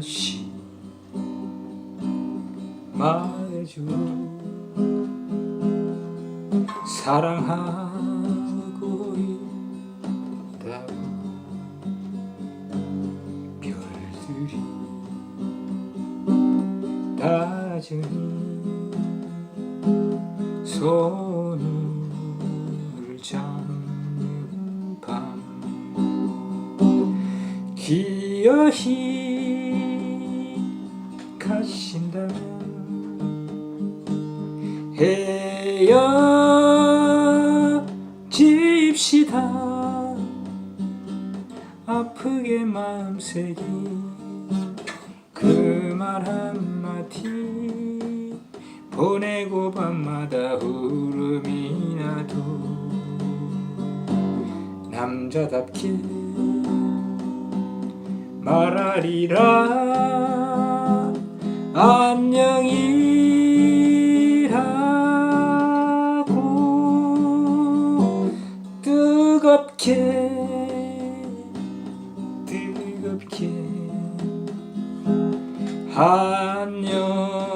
다시 말해줘. 사랑하고 있다고 별들이 따지는 손을 잡는 밤. 기어이 가신다면 헤어집시다. 아프게 마음색이 그말 한마디 보내고 밤마다 울음이 나도 남자답게 말하리라 안녕이라고 뜨겁게 뜨겁게 안녕